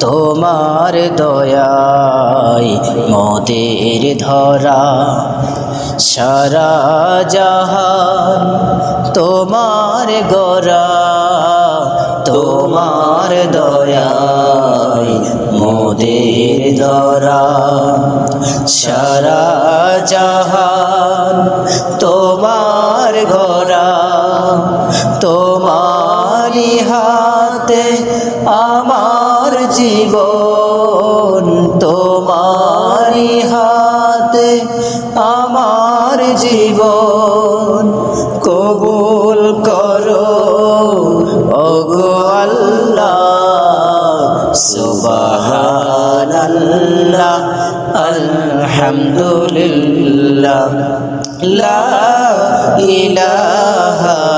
তোমার দয়ায় মোদের ধরা সারা জাহান তোমার গরা তোমার দয়ায় মোদের ধরা সারা জাহান তোমার গরা তোমারি হাতে আমার জীবন তোমারি হাতে আমার জীবন কবুল করো। ওগো আল্লাহ সুবহানাল্লাহ আলহামদুলিল্লাহ লা ইলাহা